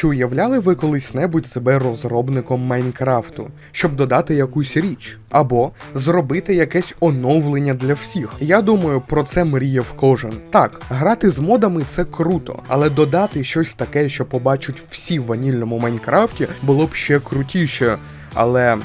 Чи уявляли ви колись-небудь себе розробником Майнкрафту, щоб додати якусь річ? Або зробити якесь оновлення для всіх? Я думаю, про це мріяв кожен. Так, грати з модами це круто, але додати щось таке, що побачать всі в ванільному Майнкрафті, було б ще крутіше. Але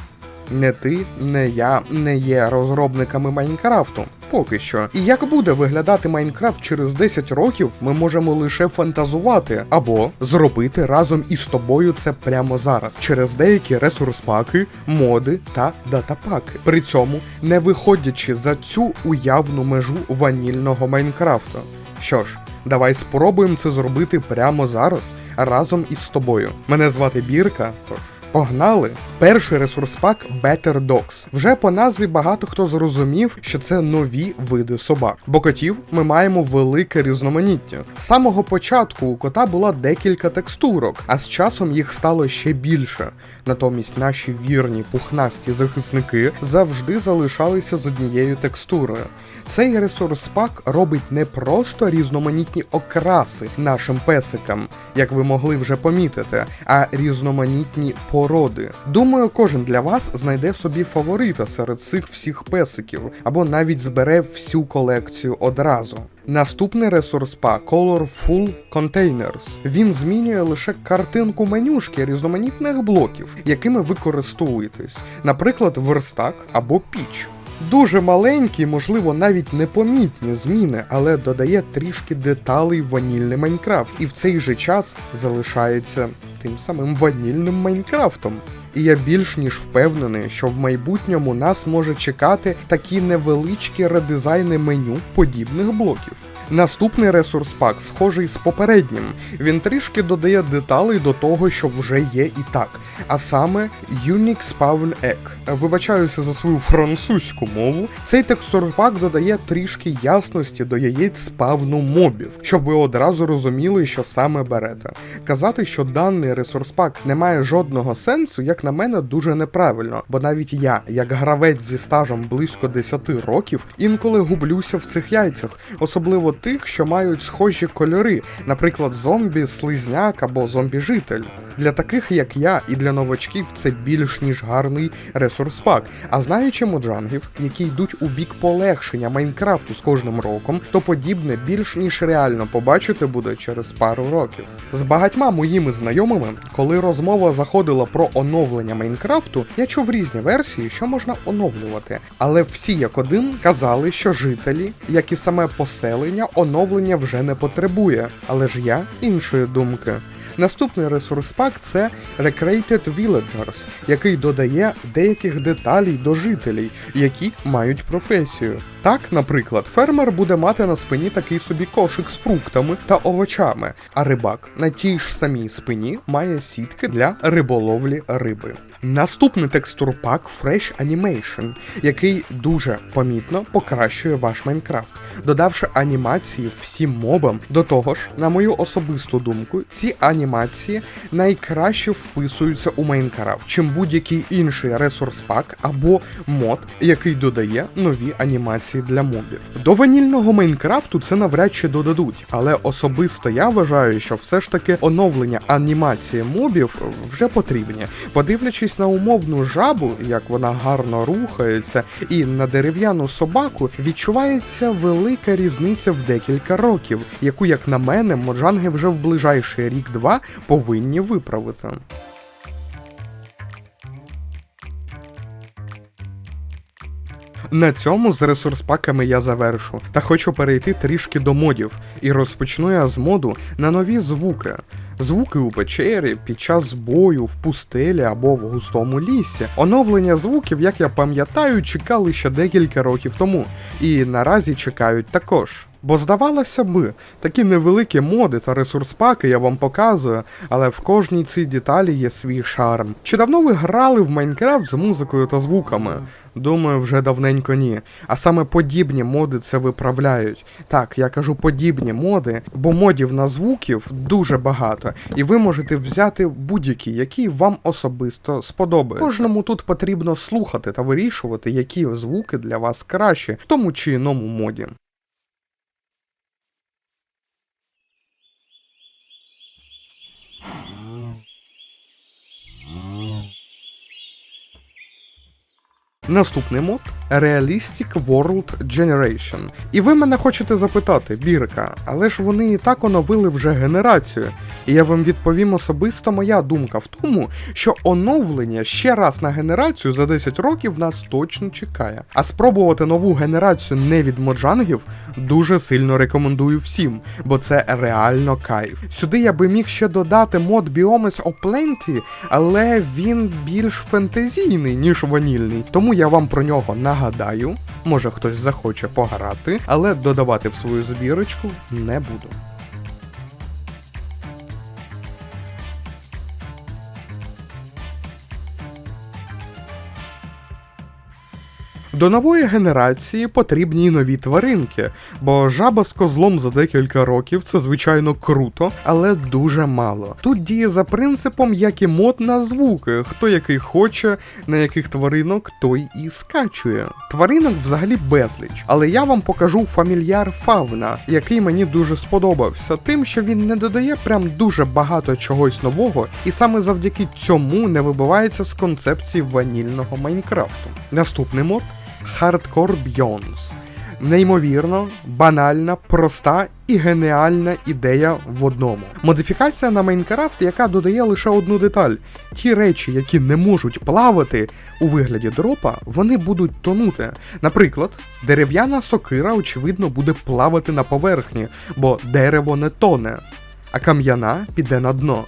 не ти, не я не є розробниками Майнкрафту. Поки що. І як буде виглядати Майнкрафт через 10 років, ми можемо лише фантазувати або зробити разом із тобою це прямо зараз, через деякі ресурс-паки, моди та датапаки. При цьому не виходячи за цю уявну межу ванільного Майнкрафту. Що ж, давай спробуємо це зробити прямо зараз, разом із тобою. Мене звати Бірка, тож. Погнали! Перший ресурс-пак Better Dogs. Вже по назві багато хто зрозумів, що це нові види собак. Бо котів ми маємо велике різноманіття. З самого початку у кота була декілька текстурок, а з часом їх стало ще більше. Натомість наші вірні пухнасті захисники завжди залишалися з однією текстурою. Цей ресурс-пак робить не просто різноманітні окраси нашим песикам, як ви могли вже помітити, а різноманітні породи. Думаю, кожен для вас знайде собі фаворита серед цих всіх песиків, або навіть збере всю колекцію одразу. Наступний ресурс па Colorful Containers. Він змінює лише картинку менюшки різноманітних блоків, якими ви користуєтесь, наприклад, верстак або піч. Дуже маленькі, можливо, навіть непомітні зміни, але додає трішки деталей ванільний Майнкрафт, і в цей же час залишається тим самим ванільним Майнкрафтом. І я більш ніж впевнений, що в майбутньому нас може чекати такі невеличкі редизайни меню подібних блоків. Наступний ресурс пак схожий з попереднім. Він трішки додає деталей до того, що вже є і так. А саме Unix Spawn Egg. Вибачаюся за свою французьку мову. Цей текстурпак додає трішки ясності до яєць спавну мобів, щоб ви одразу розуміли, що саме берете. Казати, що даний ресурс-пак не має жодного сенсу, як на мене, дуже неправильно, бо навіть я, як гравець зі стажем близько 10 років, інколи гублюся в цих яйцях, особливо тих, що мають схожі кольори, наприклад, зомбі, слизняк або зомбі-житель. Для таких як я і для новачків це більш ніж гарний ресурс-пак. А знаючи моджангів, які йдуть у бік полегшення Майнкрафту з кожним роком, то подібне більш ніж реально побачити буде через пару років. З багатьма моїми знайомими, коли розмова заходила про оновлення Майнкрафту, я чув різні версії, що можна оновлювати. Але всі як один казали, що жителі, як і саме поселення, оновлення вже не потребує. Але ж я іншої думки. Наступний ресурс пак це Recreated Villagers, який додає деяких деталей до жителей, які мають професію. Так, наприклад, фермер буде мати на спині такий собі кошик з фруктами та овочами, а рибак на тій ж самій спині має сітки для риболовлі риби. Наступний текстурпак Fresh Animation, який дуже помітно покращує ваш Майнкрафт, додавши анімації всім мобам. До того ж, на мою особисту думку, ці анімації найкраще вписуються у Майнкрафт, чим будь-який інший ресурс-пак або мод, який додає нові анімації для мобів. До ванільного Майнкрафту це навряд чи додадуть, але особисто я вважаю, що все ж таки оновлення анімації мобів вже потрібні. Подивлячись на умовну жабу, як вона гарно рухається, і на дерев'яну собаку відчувається велика різниця в декілька років, яку, як на мене, моджанги вже в ближайший рік-два повинні виправити. На цьому з ресурс-паками я завершу, та хочу перейти трішки до модів, і розпочну я з моду на нові звуки. Звуки у печері, під час бою, в пустелі або в густому лісі. Оновлення звуків, як я пам'ятаю, чекали ще декілька років тому, і наразі чекають також. Бо здавалося би, такі невеликі моди та ресурс-паки я вам показую, але в кожній цій деталі є свій шарм. Чи давно ви грали в Майнкрафт з музикою та звуками? Думаю, вже давненько ні. А саме подібні моди це виправляють. Так, я кажу подібні моди, бо модів на звуків дуже багато, і ви можете взяти будь-які, які вам особисто сподобаються. Кожному тут потрібно слухати та вирішувати, які звуки для вас кращі в тому чи іному моді. Наступний мод Realistic World Generation. І ви мене хочете запитати, Бірка, але ж вони і так оновили вже генерацію. І я вам відповім особисто моя думка в тому, що оновлення ще раз на генерацію за 10 років нас точно чекає. А спробувати нову генерацію не від моджангів дуже сильно рекомендую всім, бо це реально кайф. Сюди я би міг ще додати мод Biomes of Plenty, але він більш фентезійний, ніж ванільний. Тому я вам про нього нагадаю. Може хтось захоче пограти, але додавати в свою збірочку не буду. До нової генерації потрібні нові тваринки, бо жаба з козлом за декілька років це звичайно круто, але дуже мало. Тут діє за принципом, як і мод на звуки, хто який хоче, на яких тваринок той і скачує. Тваринок взагалі безліч, але я вам покажу фамільяр Фавна, який мені дуже сподобався, тим, що він не додає прям дуже багато чогось нового, і саме завдяки цьому не вибивається з концепції ванільного Майнкрафту. Наступний мод Hardcore Beyonds. Неймовірно, банальна, проста і геніальна ідея в одному. Модифікація на Майнкрафт, яка додає лише одну деталь: ті речі, які не можуть плавати у вигляді дропа, вони будуть тонути. Наприклад, дерев'яна сокира, очевидно, буде плавати на поверхні, бо дерево не тоне, а кам'яна піде на дно.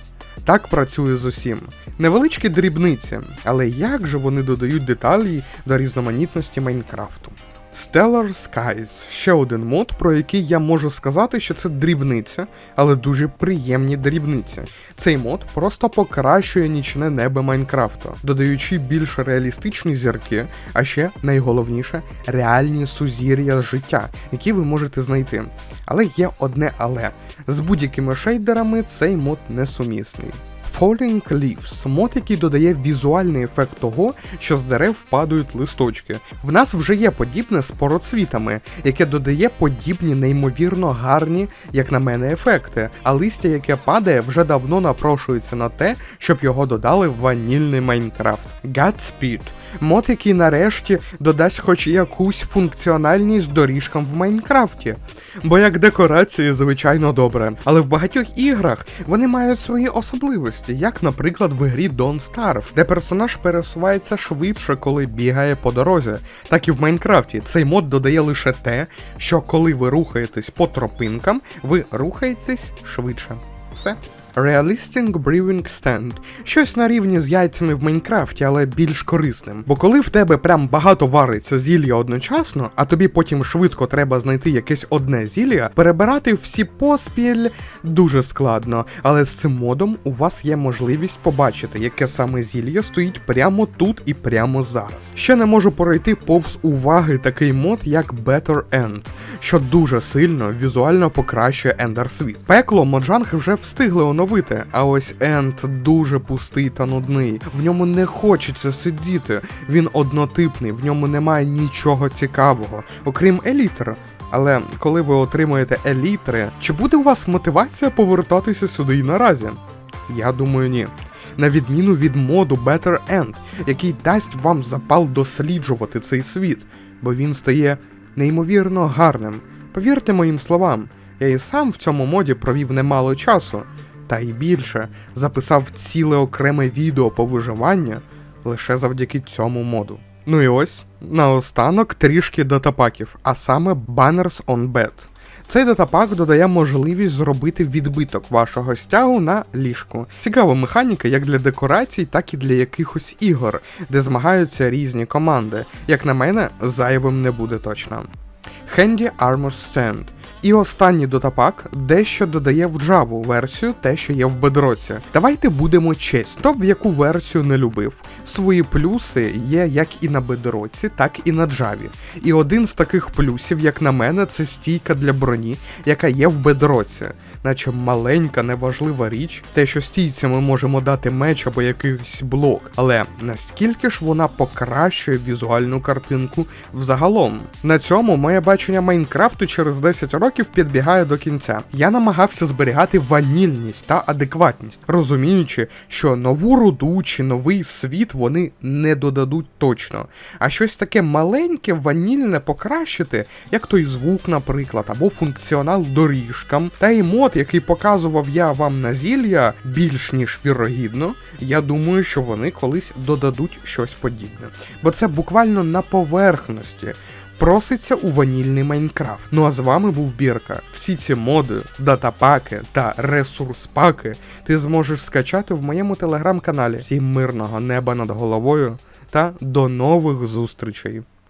Так працює з усім. Невеличкі дрібниці, але як же вони додають деталі до різноманітності Майнкрафту? Stellar Skies ще один мод, про який я можу сказати, що це дрібниця, але дуже приємні дрібниці. Цей мод просто покращує нічне небо Майнкрафту, додаючи більш реалістичні зірки, а ще найголовніше реальні сузір'я життя, які ви можете знайти. Але є одне але з будь-якими шейдерами цей мод несумісний. Falling Leaves – мод, який додає візуальний ефект того, що з дерев падають листочки. В нас вже є подібне з пороцвітами, яке додає подібні неймовірно гарні, як на мене, ефекти, а листя, яке падає, вже давно напрошується на те, щоб його додали в ванільний Майнкрафт. Godspeed – мод, який нарешті додасть хоч якусь функціональність доріжкам в Майнкрафті. Бо як декорації, звичайно, добре. Але в багатьох іграх вони мають свої особливості, як, наприклад, в грі Don't Starve, де персонаж пересувається швидше, коли бігає по дорозі. Так і в Майнкрафті цей мод додає лише те, що коли ви рухаєтесь по тропинкам, ви рухаєтесь швидше. Все. Realistic Brewing Stand. Щось на рівні з яйцями в Майнкрафті, але більш корисним. Бо коли в тебе прям багато вариться зілля одночасно, а тобі потім швидко треба знайти якесь одне зілля, перебирати всі поспіль дуже складно. Але з цим модом у вас є можливість побачити, яке саме зілля стоїть прямо тут і прямо зараз. Ще не можу пройти повз уваги такий мод, як Better End, що дуже сильно візуально покращує Ender Світ. Пекло Моджанг вже встигли оновити, а ось Енд дуже пустий та нудний. В ньому не хочеться сидіти. Він однотипний, в ньому немає нічого цікавого, окрім елітер. Але коли ви отримуєте елітри, чи буде у вас мотивація повертатися сюди і наразі? Я думаю, ні. На відміну від моду Better End, який дасть вам запал досліджувати цей світ, бо він стає неймовірно гарним. Повірте моїм словам, я і сам в цьому моді провів немало часу, та й більше записав ціле окреме відео по виживанню лише завдяки цьому моду. Ну і ось, наостанок трішки датапаків, а саме Banners on Bed. Цей датапак додає можливість зробити відбиток вашого стягу на ліжку. Цікава механіка як для декорацій, так і для якихось ігор, де змагаються різні команди. Як на мене, зайвим не буде точно. Handy Armor Stand. І останній дотапак дещо додає в Java версію те, що є в бедроці. Давайте будемо чесні, хто б яку версію не любив. Свої плюси є як і на бедроці, так і на Java. І один з таких плюсів, як на мене, це стійка для броні, яка є в бедроці. Наче маленька, неважлива річ, те, що стійцям ми можемо дати меч або якийсь блок. Але наскільки ж вона покращує візуальну картинку взагалом? На цьому моє бачення Майнкрафту через 10 років років підбігає до кінця. Я намагався зберігати ванільність та адекватність, розуміючи, що нову руду чи новий світ вони не додадуть точно. А щось таке маленьке, ванільне покращити, як той звук, наприклад, або функціонал доріжкам, та і мод, який показував я вам на зілля, більш ніж вірогідно, я думаю, що вони колись додадуть щось подібне. Бо це буквально на поверхності. Проситься у ванільний Майнкрафт. Ну а з вами був Бірка. Всі ці моди, датапаки та ресурс-паки ти зможеш скачати в моєму телеграм-каналі. Всім мирного неба над головою та до нових зустрічей!